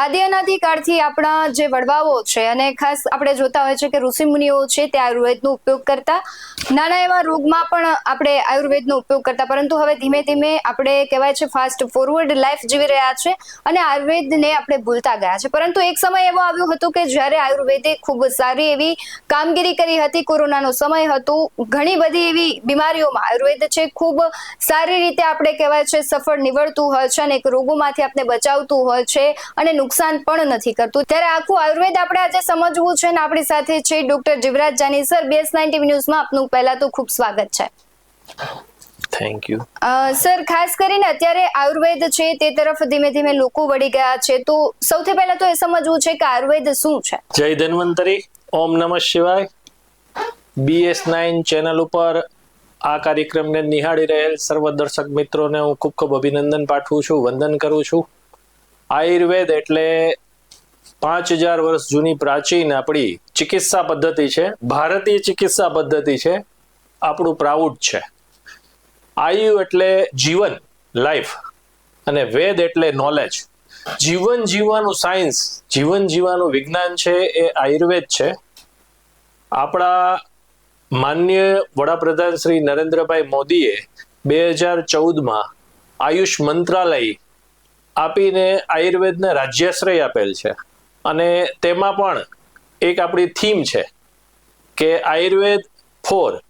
આદિ અનાદિકાળથી આપણા જે વડવાઓ છે અને ખાસ આપણે જોતા હોય છે કે ઋષિ મુનિઓ છે તે આયુર્વેદનો ઉપયોગ કરતા. નાના એવા રોગમાં પણ આપણે આયુર્વેદનો ઉપયોગ કરતા, પરંતુ હવે ધીમે ધીમે આપણે કહેવાય છે ફાસ્ટ ફોરવર્ડ લાઈફ જીવી રહ્યા છે અને આયુર્વેદને આપણે ભૂલતા ગયા છે. પરંતુ એક સમય એવો આવ્યો હતો કે જ્યારે આયુર્વેદે ખૂબ સારી એવી કામગીરી કરી હતી, કોરોનાનો સમય હતો, ઘણી બધી એવી બીમારીઓમાં આયુર્વેદ છે ખૂબ સારી રીતે આપણે કહેવાય છે સફળ નીવડતું હોય છે અને એક રોગોમાંથી આપણે બચાવતું હોય છે અને નુકસાન પણ નથી કરતું. ત્યારે આખું આયુર્વેદ આપણે આજે સમજવું છે અને આપણી સાથે છે doctor Jivraj Jani sir BS nine TV ન્યૂઝમાં આપનું પહેલા તો ખૂબ સ્વાગત છે. થેન્ક યુ સર ખાસ કરીને અત્યારે આયુર્વેદ છે તે તરફ ધીમે ધીમે લોકો વળી ગયા છે. તો સૌથી પહેલા તો એ સમજવું છે કે આયુર્વેદ શું છે? જય ધન્વંતરી ઓમ નમઃ શિવાય. બીએસ નાઇન ચેનલ ઉપર આ કાર્યક્રમને નિહાળી રહેલ સર્વ દર્શક મિત્રોને હું ખૂબ ખૂબ અભિનંદન પાઠવું છું વંદન કરું છું. આયુર્વેદ એટલે પાંચ હજાર વર્ષ જૂની પ્રાચીન આપણી ચિકિત્સા પદ્ધતિ છે. ભારતીય ચિકિત્સા પદ્ધતિ છે. આપણું પ્રાઉડ છે. આયુ એટલે જીવન, લાઈફ. અને વેદ એટલે નોલેજ જીવન જીવવાનું સાયન્સ જીવન જીવવાનું વિજ્ઞાન છે એ આયુર્વેદ છે. આપણા માન્ય વડાપ્રધાન શ્રી નરેન્દ્રભાઈ મોદીએ બે હજાર ચૌદમાં આયુષ મંત્રાલય આપીને આયુર્વેદને રાજ્યાશ્રય આપેલ છે. અને તેમાં પણ એક આપણી થીમ છે કે Ayurveda for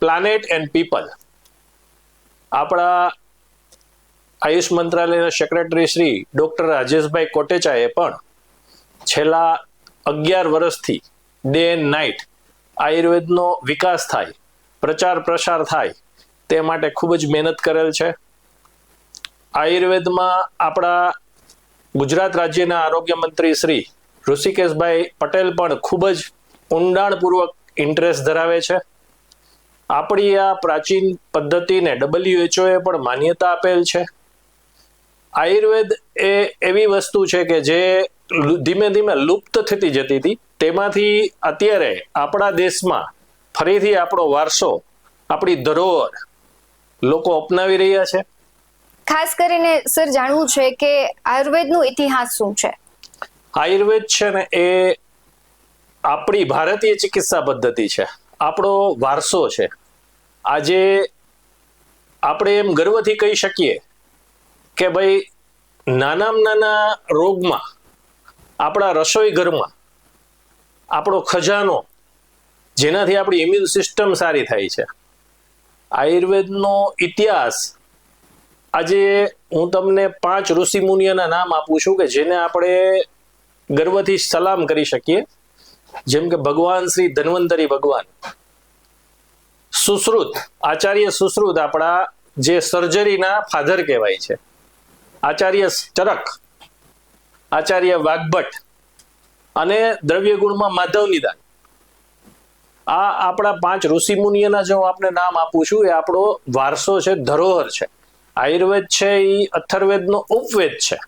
planet and people. આપણા આયુષ મંત્રાલયના સેક્રેટરી શ્રી ડૉક્ટર રાજેશભાઈ કોટેચાએ પણ છેલ્લા અગિયાર વર્ષથી ડે એન્ડ નાઇટ આયુર્વેદનો વિકાસ થાય પ્રચાર પ્રસાર થાય, તે માટે ખૂબ જ મહેનત કરેલ છે. આયુર્વેદમાં આપણા ગુજરાત રાજ્યના આરોગ્ય મંત્રી શ્રી ઋષિકેશભાઈ પટેલ પણ ખૂબ જ ઊંડાણપૂર્વક ઇન્ટરેસ્ટ ધરાવે છે. આપણી આ પ્રાચીન પદ્ધતિને ડબલ્યુએચઓ એ પણ માન્યતા આપેલ છે. આયુર્વેદ એ એવી વસ્તુ છે કે જે ધીમે ધીમે લુપ્ત થતી જતી હતી. તેમાંથી અત્યારે આપણા દેશમાં ફરીથી આપણો વારસો, આપણી ધરોહર લોકો અપનાવી રહ્યા છે. ખાસ કરીને, સર, જાણવું છે કે આયુર્વેદનો ઇતિહાસ શું છે? આયુર્વેદ છે ને, એ આપણી ભારતીય ચિકિત્સા પદ્ધતિ છે. આપણો વારસો છે. આજે આપણે એમ ગર્વથી કહી શકીએ કે ભાઈ, નાનામાં નાના રોગમાં, આપણા રસોઈ ઘરમાં, આપણો ખજાનો, જેનાથી આપણી ઇમ્યુન સિસ્ટમ સારી થાય છે. આયુર્વેદનો ઇતિહાસ આજે હું તમને પાંચ ઋષિ મુનિઓના નામ આપું છું કે જેને આપણે ગર્વથી સલામ કરી શકીએ. જેમ કે ભગવાન શ્રી ધન્વંતરી ભગવાન. સુશ્રુત, આચાર્ય સુશ્રુત આપણા જે સર્જરીના ફાધર કહેવાય છે. આચાર્ય ચરક, આચાર્ય વાઘભટ્ટ અને દ્રવ્ય ગુણમાં માધવ નિદાન. આ આપણા પાંચ ઋષિ મુનિઓના જો હું આપને નામ આપું છું, એ આપણો વારસો છે, ધરોહર છે. આયુર્વેદ છે એ અથર્વેદનો ઉપવેદ છે.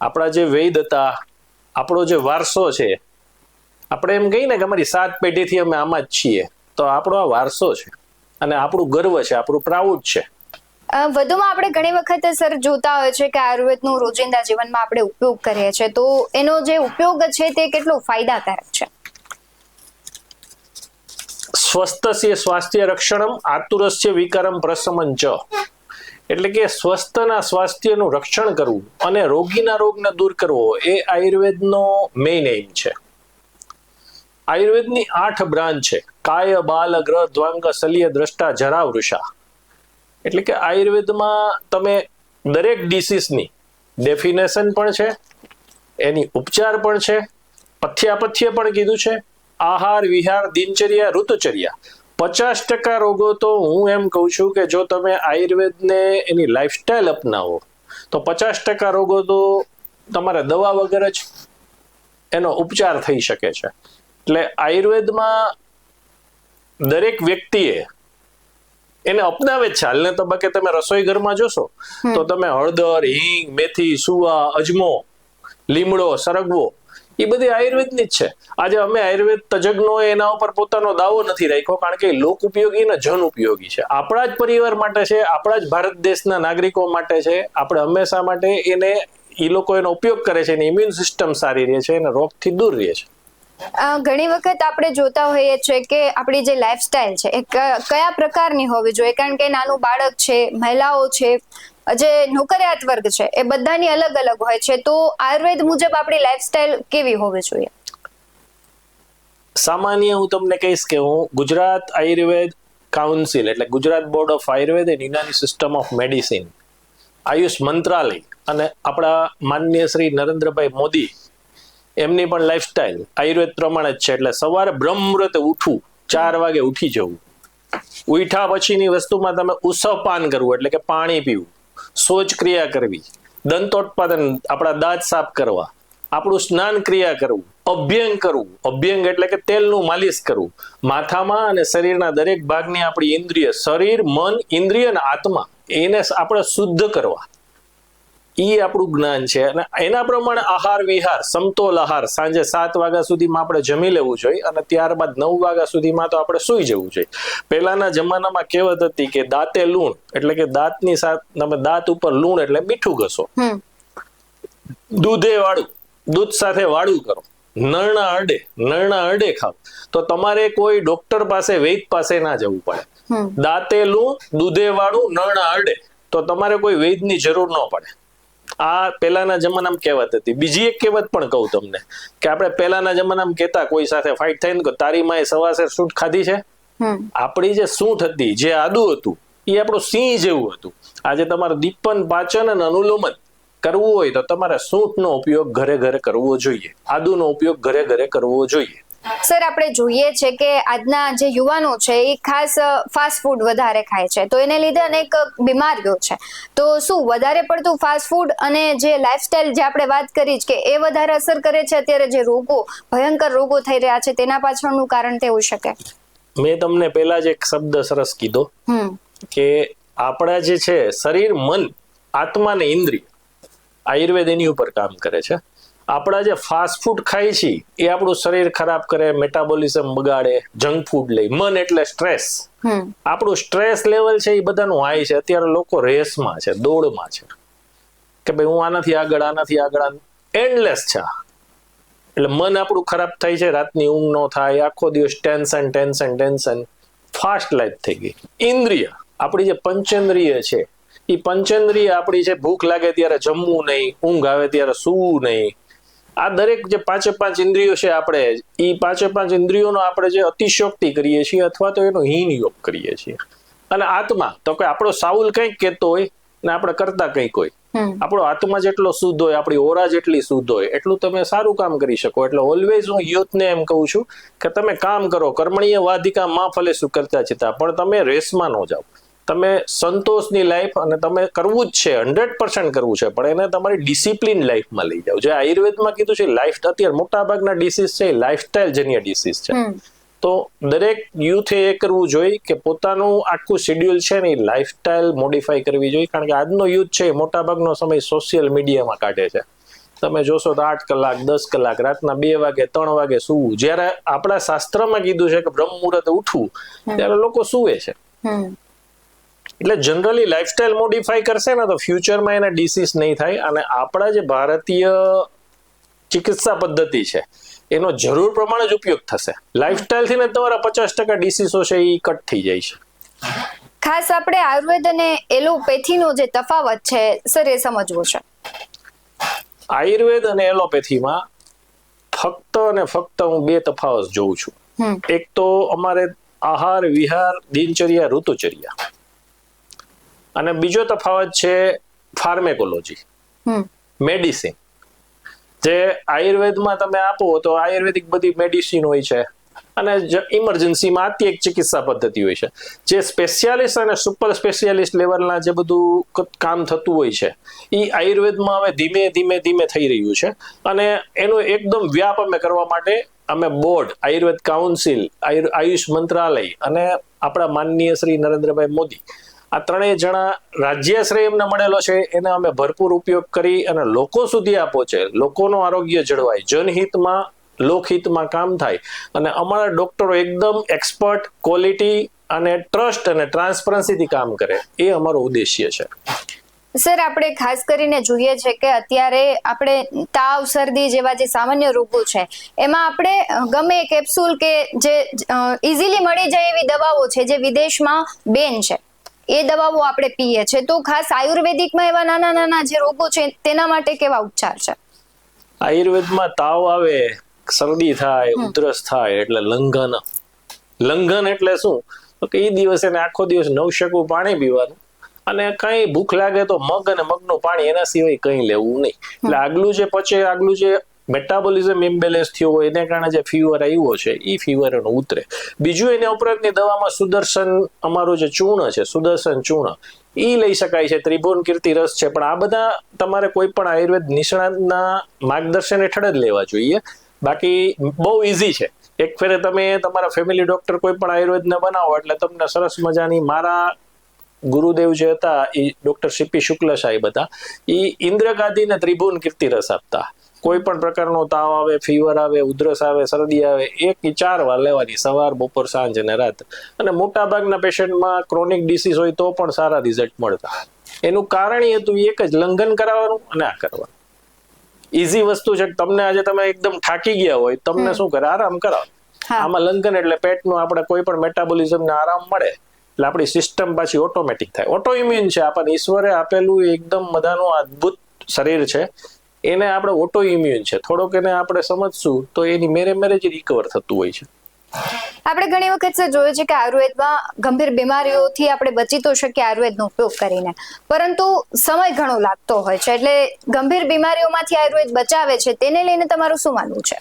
આપણા જે વેદ હતા આપણો જે વારસો છે આપણે એમ કહીએ ને કે અમારી સાત પેઢીથી અમે આમાં જ છીએ તો આપણો આ વારસો છે અને આપણું ગર્વ છે આપણું પ્રાઉડ છે. વધુમાં આપણે ઘણી વખત સર જોતા હોય છે કે આયુર્વેદનું રોજિંદા જીવનમાં આપણે ઉપયોગ કરીએ છીએ તો એનો જે ઉપયોગ છે તે કેટલો ફાયદાકારક છે? સ્વસ્થસ્ય સ્વાસ્થ્ય રક્ષણમ આતુરસ્ય વિકારમ પ્રશમન ચ એટલે કે સ્વસ્થના સ્વાસ્થ્યનું રક્ષણ કરવું અને રોગીના રોગને દૂર કરવો એ આયુર્વેદનો મેઇન એઇમ છે. આયુર્વેદની આઠ બ્રાન્ચ છે. કાય, બાલ ગ્રહ દ્વાંગ સલ્ય દ્રષ્ટા, જરા, વૃષા. એટલે કે આયુર્વેદમાં તમે દરેક ડિસીઝની ડેફિનેશન પણ છે, એની ઉપચાર પણ છે, પથ્યાપથ્ય પણ કીધું છે, આહાર, વિહાર, દિનચર્યા, ઋતુચર્યા. પચાસ ટકા રોગો તો હું એમ કહું છું કે જો તમે આયુર્વેદને એની લાઈફસ્ટાઈલ અપનાવો તો પચાસ ટકા રોગો તો તમારે દવા વગર જ એનો ઉપચાર થઈ શકે છે. એટલે આયુર્વેદમાં દરેક વ્યક્તિએ એને અપનાવે છે. હાલને તબક્કે તમે રસોઈ ઘરમાં જોશો તો તમે હળદર હિંગ મેથી સુવા અજમો લીમડો સરગવો એ બધી આયુર્વેદની જ છે. આજે અમે આયુર્વેદ તજજ્ઞો એના ઉપર પોતાનો દાવો નથી રાખ્યો, કારણ કે લોક ઉપયોગી અને જન ઉપયોગી છે. આપણા જ પરિવાર માટે છે, આપણા જ ભારત દેશના નાગરિકો માટે છે, આપણે હંમેશા માટે એને એ લોકો એનો ઉપયોગ કરે છે એની ઇમ્યુન સિસ્ટમ સારી રહે છે અને રોગથી દૂર રહે છે. ઘણી વખત આપણે જોતા હોઈએ છીએ કે આપણી જે લાઈફસ્ટાઈલ છે, એ કયા પ્રકારની હોવી જોઈએ? કારણ કે નાનું બાળક છે, મહિલાઓ છે જે નોકરિયાત વર્ગ છે, એ બધાની અલગ અલગ હોય છે, તો આયુર્વેદ મુજબ આપણી લાઈફસ્ટાઈલ કેવી હોવી જોઈએ? સામાન્ય હું તમને કહીશ કે હું ગુજરાત આયુર્વેદ કાઉન્સિલ એટલે Gujarat board of Ayurveda and Unani system of medicine Ayush મંત્રાલય અને આપણા માનનીય શ્રી નરેન્દ્રભાઈ મોદી, એમની પણ લાઈફસ્ટાઈલ આયુર્વેદ પ્રમાણે જ છે, એટલે સવારે બ્રહ્મ મુહૂર્તે ઉઠવું, ચાર વાગે ઉઠી જવું, ઉઠ્યા પછીની વસ્તુમાં તમે ઉસવપાન કરવું, એટલે કે પાણી પીવું શૌચ ક્રિયા કરવી, દંતોત્પાદન, આપણા દાંત સાફ કરવા, આપણું સ્નાન ક્રિયા કરવું, અભ્યંગ કરવું. અભ્યંગ એટલે કે તેલનું માલિશ કરવું. માથામાં અને શરીરના દરેક ભાગની આપણી ઇન્દ્રિય, શરીર, મન, ઇન્દ્રિય અને આત્મા, એને આપણે શુદ્ધ કરવા. ઈ આપણું જ્ઞાન છે. અને એના પ્રમાણે આહાર વિહાર સમતોલ આહાર સાંજે સાત વાગ્યા સુધીમાં આપણે જમી લેવું જોઈએ અને ત્યારબાદ નવ વાગ્યા સુધીમાં તો આપણે સૂઈ જવું જોઈએ. પહેલાના જમાનામાં કહેવત હતી કે દાંતે લૂણ એટલે કે દાંતની સાથ તમે દાંત ઉપર લૂણ એટલે મીઠું ઘસો. દૂધે વાળું દૂધ સાથે વાળું કરો. નરણા અડે નરણા અડે ખાવ. તો તમારે કોઈ ડોક્ટર પાસે વૈદ પાસે ના જવું પડે. દાંતે લૂણ દૂધે વાળું નરણા અડે. તો તમારે કોઈ વૈદની જરૂર ન પડે. આ પહેલાના જમાનામાં કહેવત હતી. બીજી એક કહેવત પણ કહું તમને કે આપણે પહેલાના જમાનામાં કહેતા કોઈ સાથે ફાઇટ થઈને ને કે તારી માએ સવાસે સૂટ ખાધી છે? આપણી જે સૂંઠ હતી જે આદુ હતું એ આપણું સિંહ જેવું હતું. આજે તમારે દીપન પાચન અને અનુલોમન કરવું હોય તો તમારે સૂંઠનો ઉપયોગ ઘરે ઘરે કરવો જોઈએ. આદુનો ઉપયોગ ઘરે ઘરે કરવો જોઈએ. સર આપણે જોઈએ છે કે આજના જે યુવાનો છે એ ખાસ ફાસ્ટ ફૂડ વધારે ખાય છે. તો એને લીધે અનેક બીમારીઓ છે. તો શું વધારે પડતું ફાસ્ટ ફૂડ અને જે લાઈફસ્ટાઈલ જે આપણે વાત કરી કે એ વધારે અસર કરે છે? અત્યારે જે રોગો ભયંકર રોગો થઈ રહ્યા છે તેના પાછળનું કારણ તે હોઈ શકે મેં તમને પહેલા જ એક શબ્દ સરસ કીધો કે આપણા જે છે શરીર મન આત્મા ને ઇન્દ્રિય આયુર્વેદ એની ઉપર કામ કરે છે. આપણા જે ફાસ્ટ ફૂડ ખાઈ છીએ એ આપણું શરીર ખરાબ કરે મેટાબોલિઝમ બગાડે જંક ફૂડ લઈ મન એટલે સ્ટ્રેસ આપણું સ્ટ્રેસ લેવલ છે એ બધાનું હાઈ છે. અત્યારે લોકો રેસમાં છે દોડમાં છે. કે ભાઈ હું આનાથી આગળ આનાથી આગળ એન્ડલેસ છે એટલે મન આપણું ખરાબ થાય છે રાતની ઊંઘ ન થાય આખો દિવસ tension tension tension fast life થઈ ગઈ. ઇન્દ્રિય આપણી જે પંચેન્દ્રિય છે એ પંચેન્દ્રિય આપણી છે ભૂખ લાગે ત્યારે જમવું નહીં ઊંઘ આવે ત્યારે સૂવું નહીં. આ દરેક જે પાંચે પાંચ ઇન્દ્રિયો છે આપણે એ પાંચે પાંચ ઇન્દ્રિયોનો આપણે જે અતિશયોક્તિ કરીએ છીએ અથવા તો એનો હીન યોગ કરીએ છીએ. અને આત્મા તો કે આપણો સાઉલ કંઈક કહેતો હોય ને આપણે કરતા કંઈક હોય. આપણો આત્મા જેટલો શુદ્ધ હોય આપણી ઓરા જેટલી શુદ્ધ હોય એટલું તમે સારું કામ કરી શકો. એટલે ઓલવેઝ હું યુથને એમ કહું છું કે તમે કામ કરો. કર્મણીય વાધિકા માં ફલે શું કરતા છતાં પણ તમે રેસમાં ન જાઓ. તમે સંતોષની લાઈફ અને તમે કરવું જ છે હંડ્રેડ પર્સન્ટ કરવું છે પણ એને તમારી ડિસિપ્લિન લાઈફમાં લઈ જાઓ. જે આયુર્વેદમાં કીધું છે લાઈફ અત્યારે મોટા ભાગના ડિસીઝ છે લાઈફસ્ટાઈલ જન્ય ડિસીઝ છે. તો દરેક યુથે એ કરવું જોઈએ કે પોતાનું આખું શેડ્યુલ છે ને એ લાઈફસ્ટાઈલ મોડિફાઈ કરવી જોઈએ કારણ કે આજનો યુથ છે એ મોટાભાગનો સમય સોશિયલ મીડિયામાં કાઢે છે. તમે જોશો તો આઠ કલાક દસ કલાક રાતના બે વાગે ત્રણ વાગે સૂવું. જ્યારે આપણા શાસ્ત્રમાં કીધું છે કે બ્રહ્મ મુહૂર્તે ઉઠવું ત્યારે લોકો સૂવે છે. એટલે જનરલી લાઇફસ્ટાઇલ મોડિફાઈ કરશે ને તો ફ્યુચરમાં એને ડિસીઝ નહીં થાય અને આપણા જે ભારતીય ચિકિત્સા પદ્ધતિ છે એનો જરૂર પ્રમાણે જ ઉપયોગ થશે. લાઇફસ્ટાઇલથી ને તમારા પચાસ ટકા ડિસીઝો છે એ કટ થઈ જાય છે. ખાસ આપણે આયુર્વેદ અને એલોપેથીનો જે તફાવત છે સર એ સમજવો છે. આયુર્વેદ અને એલોપેથીમાં ફક્ત અને ફક્ત હું બે તફાવત જોઉં છું. એક તો અમારે આહાર વિહાર દિનચર્યા ઋતુચર્યા. અને બીજો તફાવત છે ફાર્મેકોલોજી. મેડિસિન. જે આયુર્વેદમાં તમે આપો તો આયુર્વેદિક બધી મેડિસિન હોય છે. અને ઇમરજન્સીમાં આતી એક ચિકિત્સા પદ્ધતિ હોય છે. જે સ્પેશિયાલિસ્ટ અને સુપર સ્પેશિયાલિસ્ટ લેવલના જે બધું કામ થતું હોય છે એ આયુર્વેદમાં હવે ધીમે ધીમે ધીમે થઈ રહ્યું છે. અને એનો એકદમ વ્યાપ અમે કરવા માટે અમે બોર્ડ આયુર્વેદ કાઉન્સિલ આયુ આયુષ મંત્રાલય અને આપણા માનનીય શ્રી નરેન્દ્રભાઈ મોદી આ ત્રણેય જણા રાજ્યાશ્રય એમને મળેલો છે, એને અમે ભરપૂર ઉપયોગ કરી અને લોકો સુધી આ પહોંચે લોકોનું આરોગ્ય જળવાય. જનહિતમાં, લોકહિતમાં કામ થાય. અને અમારા ડોક્ટરો એકદમ એક્સપર્ટ, ક્વોલિટી અને ટ્રસ્ટ અને ટ્રાન્સપરન્સીથી કામ કરે. એ અમારો ઉદ્દેશ્ય છે. સર, આપણે ખાસ કરીને જોઈએ છે કે અત્યારે આપણે તાવ, શરદી જેવા જે સામાન્ય રોગો છે, એમાં આપણે ગમે કેપ્સ્યુલ કે જે ઇઝીલી મળી જાય એવી દવાઓ છે જે વિદેશમાં બેન છે. એ દવાઓ આપણે પીએ છે. તો ખાસ આયુર્વેદિકમાં એવા નાના નાના જે રોગો છે તેના માટે કેવા ઉપચાર છે? આયુર્વેદમાં તાવ આવે શરદી થાય ઉધરસ થાય એટલે લંઘન. લંઘન એટલે શું? તો કે એ દિવસે એને આખો દિવસ નવશકું પાણી પીવાનું. અને કઈ ભૂખ લાગે તો મગ અને મગનું પાણી એના સિવાય કઈ લેવું નહીં. એટલે આગલું જે પચે આગલું જે મેટાબોલિઝમ ઇમ્બેલેન્સ થયો હોય, એને કારણે જે ફીવર આવ્યો છે, એ ફીવર એનો ઉતરે. બીજું એના ઉપરાંતની દવામાં સુદર્શન અમારું જે ચૂર્ણ છે, સુદર્શન ચૂર્ણ એ લઈ શકાય છે, ત્રિભુવન કીર્તિ રસ છે, પણ આ બધા તમારે કોઈ પણ આયુર્વેદ નિષ્ણાતના માર્ગદર્શન હેઠળ જ લેવા જોઈએ. બાકી બહુ ઇઝી છે. એક ફેરે તમે તમારા ફેમિલી ડોક્ટર કોઈ પણ આયુર્વેદને બનાવો, એટલે તમને સરસ મજાની મારા ગુરુદેવ જે હતા એ ડોક્ટર સીપી શુક્લ સાહેબ હતા એ ઇન્દ્ર ગાંધીને ત્રિભુવન કીર્તિ રસ આપતા. કોઈ પણ પ્રકારનો તાવ આવે ફીવર આવે ઉધરસ આવે શરદી આવે એક કે ચાર વાર લેવાની સવાર બપોર સાંજ અને રાત. અને મોટા ભાગના પેશન્ટમાં ક્રોનિક ડિસીઝ હોય તો પણ સારા રિઝલ્ટ મળતા. એનું કારણ એ હતું એક જ લંઘન કરાવવાનું અને આ કરવાનું. ઈઝી વસ્તુ છે તમને આજે તમે એકદમ થાકી ગયા હોય તમને શું કરે? આરામ કરાવો. આમાં લંઘન એટલે પેટનું આપણે કોઈ પણ મેટાબોલિઝમને આરામ મળે એટલે આપણી સિસ્ટમ પાછી ઓટોમેટિક થાય. ઓટો ઇમ્યુન છે આપણને ઈશ્વરે આપેલું એકદમ બધાનું અદ્ભુત શરીર છે. એને આપણે ઓટો ઇમ્યુન છે. થોડોક એને આપણે સમજશું તો એની મેરે મેરે જ રિકવર થતું હોય છે. આપણે ઘણી વખત સર જોયું છે કે આયુર્વેદમાં ગંભીર બીમારીઓથી આપણે બચી તો શકીએ આયુર્વેદનો ઉપયોગ કરીને. પરંતુ સમય ઘણો લાગતો હોય છે. એટલે ગંભીર બીમારીઓમાંથી આયુર્વેદ બચાવે છે. તેને લઈને તમારું શું માનવું છે?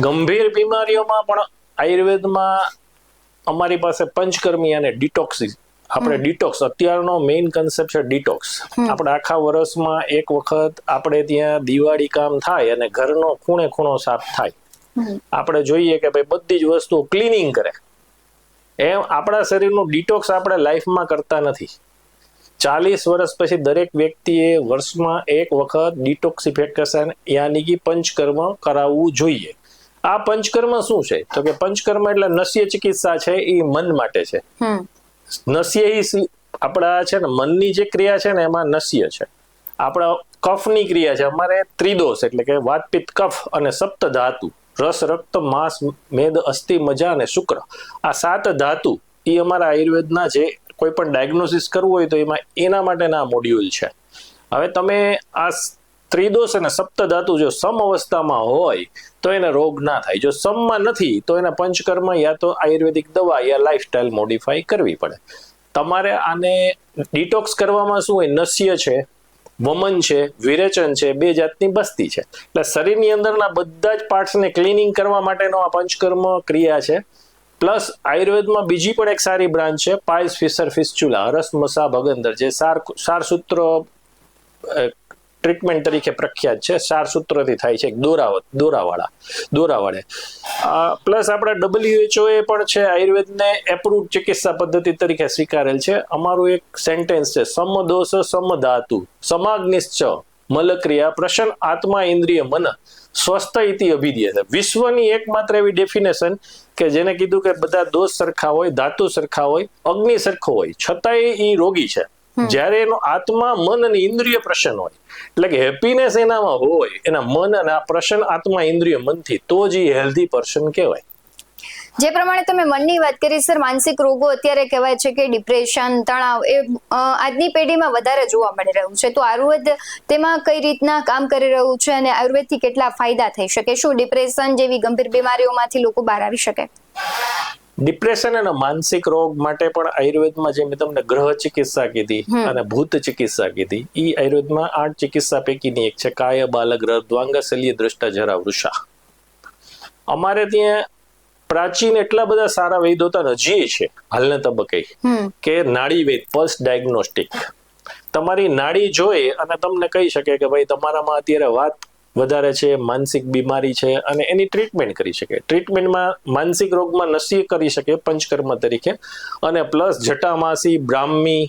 ગંભીર બીમારીઓમાં પણ આયુર્વેદમાં અમારી પાસે પંચકર્મી અને ડિટોક્સિસ આપણે ડિટોક્સ અત્યારનો મેઇન કન્સેપ્ટ છે ડિટોક્સ આપણે આખા વર્ષમાં એક વખત આપણે ત્યાં દિવાળી કામ થાય અને ઘરનો ખૂણે ખૂણો સાફ થાય. આપણે જોઈએ કે ભાઈ બધી જ વસ્તુઓ ક્લિનિંગ કરે. એમ આપણા શરીરનું ડિટોક્સ આપણે લાઈફમાં કરતા નથી. ચાલીસ વર્ષ પછી દરેક વ્યક્તિએ વર્ષમાં એક વખત ડિટોક્સિફિકેશન યાની કે પંચકર્મ કરાવવું જોઈએ. આ પંચકર્મ શું છે? તો કે પંચકર્મ એટલે નસ્ય ચિકિત્સા છે એ મન માટે છે. નસ્ય આપણા છે ને મનની જે ક્રિયા છે ને એમાં નસ્ય છે. આપણા કફની ક્રિયા છે. અમારે ત્રિદોષ એટલે કે વાતપિત કફ અને સપ્ત ધાતુ. રસ, રક્ત, માંસ, મેદ, અસ્થિ, મજા અને શુક્ર. આ સાત ધાતુ એ અમારા આયુર્વેદના જે કોઈ પણ ડાયગ્નોસિસ કરવું હોય તો એમાં એના માટેના મોડ્યુલ છે. હવે તમે આ ત્રિદોષ અને સપ્ત ધાતુ જો સમ અવસ્થામાં હોય, તો એને રોગ ના થાય. જો સમમાં નથી, તો એને પંચકર્મ યા તો આયુર્વેદિક દવા યા લાઇફસ્ટાઇલ મોડિફાઈ કરવી પડે. તમારે આને ડિટોક્સ કરવામાં શું હોય? નસ્ય છે, વમન છે, વિરેચન છે, બે જાતની બસ્તી છે. એટલે શરીરની અંદરના બધા જ પાર્ટ્સને ક્લિનિંગ કરવા માટેનો આ પંચકર્મ ક્રિયા છે. પ્લસ આયુર્વેદમાં બીજી પણ એક સારી બ્રાન્ચ છે પાઇસ ફિસર ફિસ્ચુલા હરસ મસા, ભગંદર, જે સાર સારસૂત્ર ટ્રીટમેન્ટ તરીકે પ્રખ્યાત છે. સારસૂત્રથી થાય છે દોરા દોરાવાળા, દોરાવાળે. પ્લસ આપણે ડબલ્યુએચઓ એ પણ છે, આયુર્વેદને એપ્રુવ ચિકિત્સા પદ્ધતિ તરીકે સ્વીકારેલ છે. અમારું એક સેન્ટેન્સ છે, સમદોષ સમધાતુ, સમાગ્નિશ્ચ, મલક્રિયા, પ્રસન્ન આત્મા ઇન્દ્રિય મન, સ્વસ્થ ઇતિ અભિધ્ય છે. વિશ્વની એકમાત્ર એવી ડેફિનેશન કે જેને કીધું કે બધા દોષ સરખા હોય, ધાતુ સરખા હોય, અગ્નિ સરખો હોય. છતાંય એ રોગી છે. જ્યારે એનો આત્મા મન અને ઇન્દ્રિય પ્રસન્ન હોય એટલે કે હેપીનેસ એનામાં હોય એના મન અને આ પ્રસન્ન આત્મા ઇન્દ્રિય મનથી તો જ એ હેલ્ધી પર્સન કહેવાય. જે પ્રમાણે તમે મનની વાત કરી સર માનસિક રોગો અત્યારે કહેવાય છે કે ડિપ્રેશન તણાવ એ આજની પેઢીમાં વધારે જોવા મળી રહ્યું છે. તો આયુર્વેદ તેમાં કઈ રીતના કામ કરી રહ્યું છે અને આયુર્વેદથી કેટલા ફાયદા થઈ શકે? શું ડિપ્રેશન જેવી ગંભીર બીમારીઓમાંથી લોકો બહાર આવી શકે? ડિપ્રેશન અને માનસિક રોગ માટે પણ આયુર્વેદમાં જે મેં તમને ગ્રહ ચિકિત્સા કીધી અને ભૂત ચિકિત્સા કીધી એ આયુર્વેદમાં આઠ ચિકિત્સા પૈકીની એક છે કાય બાલ ગ્રહ દ્વાંગ દ્રષ્ટા જરા વૃષા. અમારે ત્યાં પ્રાચીન એટલા બધા સારા વૈદો તો હજી છે હાલના તબક્કે કે નાડી વૈદ પલ્સ ડાયગ્નોસ્ટિક તમારી નાડી જોઈ અને તમને કહી શકે કે ભાઈ તમારામાં અત્યારે વાત વધારે છે માનસિક બીમારી છે અને એની ટ્રીટમેન્ટ કરી શકે. ટ્રીટમેન્ટમાં માનસિક રોગમાં નસી કરી શકે પંચકર્મ તરીકે. અને પ્લસ જટામાસી બ્રાહ્મી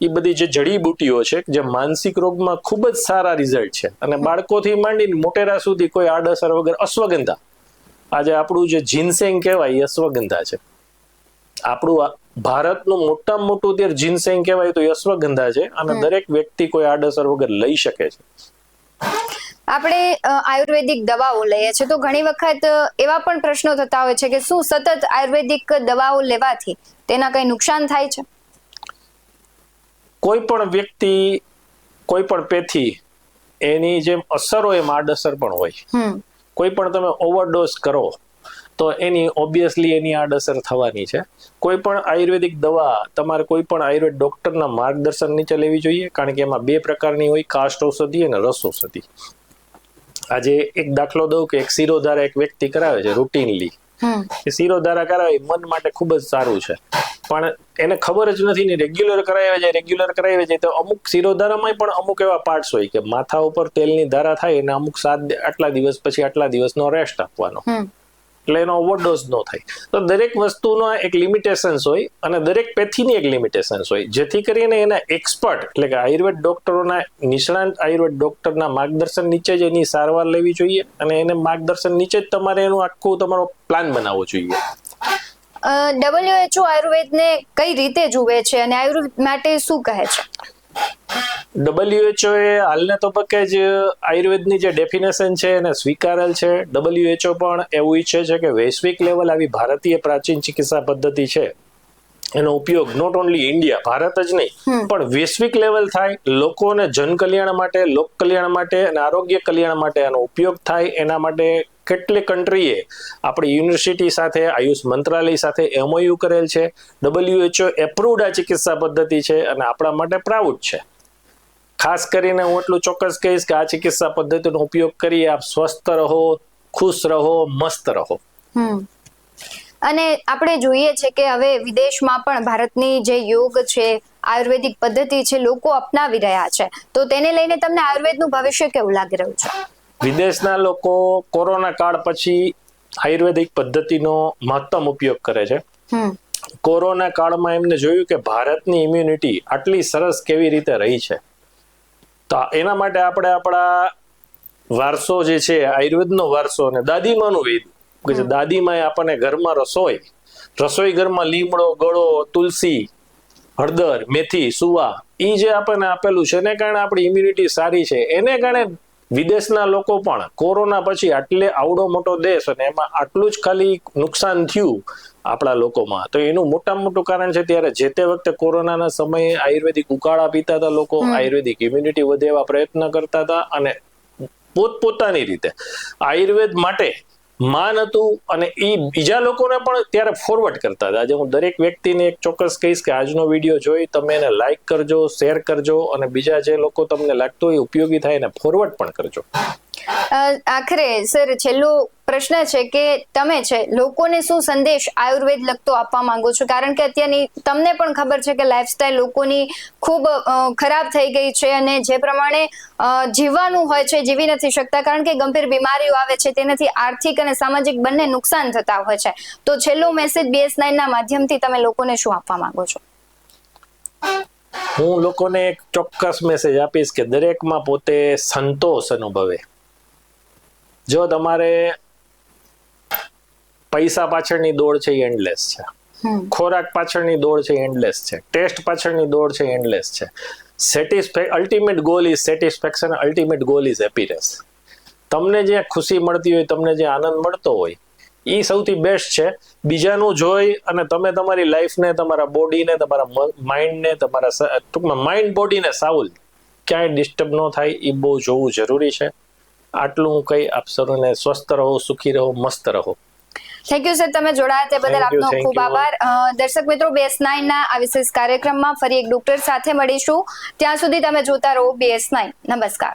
એ બધી જે જડીબુટીઓ છે જે માનસિક રોગમાં ખૂબ જ સારા રિઝલ્ટ છે. અને બાળકોથી માંડીને મોટેરા સુધી કોઈ આડઅસર વગર અશ્વગંધા. આજે આપણું જે જીનસેંગ કહેવાય એ અશ્વગંધા છે. આપણું ભારતનું મોટામાં મોટું અત્યારે જીનસેંગ કહેવાય તો એ અશ્વગંધા છે. અને દરેક વ્યક્તિ કોઈ આડઅસર વગર લઈ શકે છે. આપણે આયુર્વેદિક દવાઓ લઈએ છીએ. તો ઘણી વખત એવા પણ પ્રશ્નો થતા હોય છે કે શું સતત આયુર્વેદિક દવાઓ લેવાથી તેના કઈ નુકસાન થાય છે? કોઈ પણ વ્યક્તિ કોઈ પણ પેથી એની જેમ અસર હોય એમ આડઅસર પણ હોય. કોઈ પણ તમે ઓવરડોઝ કરો તો એની ઓબ્વિયસલી એની આડઅસર થવાની છે. કોઈ પણ આયુર્વેદિક દવા તમારે કોઈ પણ આયુર્વેદ ડોક્ટરના માર્ગદર્શન નીચે લેવી જોઈએ કારણ કે એમાં બે પ્રકારની હોય કાસ્ટ ઔષધિ અને રસ ઔષધિ. આજે એક દાખલો દઉં કે એક શિરોધારા એક વ્યક્તિ કરાવે છે રૂટીનલી એ શિરોધારા કરાવે મન માટે ખૂબ જ સારું છે. પણ એને ખબર જ નથી ને રેગ્યુલર કરાવે છે રેગ્યુલર કરાવે છે તો અમુક શિરોધારામાં પણ અમુક એવા પાર્ટસ હોય કે માથા ઉપર તેલની ધારા થાય અને અમુક સાત આટલા દિવસ પછી આટલા દિવસનો રેસ્ટ આપવાનો. એટલે એનો ઓવરડોઝ ન થાય. તો દરેક વસ્તુનો એક લિમિટેશન્સ હોય અને દરેક પેથીની એક લિમિટેશન્સ હોય. જેથી કરીને એના એક્સપર્ટ એટલે કે આયુર્વેદ ડોક્ટરોના નિષ્ણાંત આયુર્વેદ ડોક્ટરના માર્ગદર્શન નીચે જ એની સારવાર લેવી જોઈએ અને એને માર્ગદર્શન નીચે જ તમારે એનું આખું તમારો પ્લાન બનાવવો જોઈએ. ડબલ્યુએચઓ આયુર્વેદને કઈ રીતે જુએ છે અને આયુર્વેદ માટે શું કહે છે? ડબલ્યુએચઓ એ હાલને તબક્કે જ આયુર્વેદની જે ડેફિનેશન છે એને સ્વીકારેલ છે. ડબલ્યુએચઓ પણ એવું ઈચ્છે છે કે વૈશ્વિક લેવલ આવી ભારતીય પ્રાચીન ચિકિત્સા પદ્ધતિ છે. એનો ઉપયોગ નોટ ઓનલી ઇન્ડિયા ભારત જ નહીં પણ વૈશ્વિક લેવલ થાય લોકોને જન કલ્યાણ માટે લોક કલ્યાણ માટે અને આરોગ્ય કલ્યાણ માટે આનો ઉપયોગ થાય એના માટે કેટલી કન્ટ્રીએ આપણી યુનિવર્સિટી સાથે આયુષ મંત્રાલય સાથે એમઓયુ કરેલ છે ડબલ્યુએચઓ એપ્રુવડ આ ચિકિત્સા પદ્ધતિ છે અને આપણા માટે પ્રાઉડ છે. ખાસ કરીને હું એટલું ચોક્કસ કહીશ કે આ ચિકિત્સા પદ્ધતિનો ઉપયોગ કરી આપ સ્વસ્થ રહો ખુશ રહો મસ્ત રહો. અને આપણે જોઈએ છે કે હવે વિદેશમાં પણ ભારતની જે યોગ છે આયુર્વેદિક પદ્ધતિ છે લોકો અપનાવી રહ્યા છે. તો તેને લઈને તમને આયુર્વેદનું ભવિષ્ય કેવું લાગી રહ્યું છે? વિદેશના લોકો કોરોના કાળ પછી આયુર્વેદિક પદ્ધતિનો મહત્તમ ઉપયોગ કરે છે. કોરોના કાળમાં એમને જોયું કે ભારતની ઇમ્યુનિટી આટલી સરસ કેવી રીતે રહી છે. તો એના માટે આપણે આપણા વારસો જે છે આયુર્વેદનો વારસો અને દાદીમાનું વેદ કે દાદીમાએ આપણને ઘરમાં રસોઈ રસોઈ ઘરમાં લીમડો ગળો તુલસી હળદર મેથી સુવા એ જે આપણને આપેલું છે એને કારણે આપણી ઇમ્યુનિટી સારી છે. એને કારણે વિદેશના લોકો પણ કોરોના પછી આટલે આવડો મોટો દેશ અને એમાં આટલું જ ખાલી નુકસાન થયું આપણા લોકોમાં. તો એનું મોટામાં મોટું કારણ છે ત્યારે જે તે વખતે કોરોનાના સમયે આયુર્વેદિક ઉકાળા પીતા હતા લોકો આયુર્વેદિક ઇમ્યુનિટી વધે એવા પ્રયત્ન કરતા હતા અને પોતપોતાની રીતે આયુર્વેદ માટે માન હતું અને એ બીજા લોકોને પણ ત્યારે ફોરવર્ડ કરતા હતા. આજે હું દરેક વ્યક્તિને એક ચોક્કસ કહીશ કે આજનો વીડિયો જોઈ તમે એને લાઈક કરજો શેર કરજો અને બીજા જે લોકો તમને લાગતો હોય ઉપયોગી થાય એને ફોરવર્ડ પણ કરજો. આખરે સર છેલ્લો પ્રશ્ન છે કે તમે છે, લોકોને શું સંદેશ આયુર્વેદ લગતો આપવા માંગો છો? કારણ કે અત્યારની તમને પણ ખબર છે કે લાઈફસ્ટાઈલ લોકોની ખૂબ ખરાબ થઈ ગઈ છે અને જે પ્રમાણે જીવવાનું હોય છે, જીવી નથી શકતા. કારણ કે ગંભીર બીમારીઓ આવે છે, તેનાથી આર્થિક અને સામાજિક બંને નુકસાન થતા હોય છે. તો છેલ્લો મેસેજ બીએસ ના માધ્યમથી તમે લોકોને શું આપવા માંગો છો? હું લોકોને એક ચોક્કસ મેસેજ આપીશ કે દરેકમાં પોતે સંતોષ અનુભવે. જો તમારે પૈસા પાછળની દોડ છે એ એન્ડલેસ છે. ખોરાક પાછળની દોડ છે એન્ડલેસ છે. ટેસ્ટ પાછળની દોડ છે એન્ડલેસ છે. Satisfac ultimate goal is satisfaction ultimate goal is happiness તમને જે ખુશી મળતી હોય તમને જે આનંદ મળતો હોય એ સૌથી બેસ્ટ છે. બીજાનું જોઈ અને તમે તમારી લાઈફને તમારા બોડીને તમારા માઇન્ડને તમારા ટૂંકમાં માઇન્ડ બોડીને સાઉલ ક્યાંય ડિસ્ટર્બ ન થાય એ બહુ જોવું જરૂરી છે. આટલું હું કહી આપ સૌને સ્વસ્થ રહો સુખી રહો મસ્ત રહો. થેન્ક યુ સર તમે જોડાયા તે બદલ આપનો ખૂબ આભાર. દર્શક મિત્રો બેસ નાઇન ના આ વિશેષ કાર્યક્રમમાં ફરી એક ડોક્ટર સાથે મળીશું. ત્યાં સુધી તમે જોતા રહો બેસ નાઇન નમસ્કાર.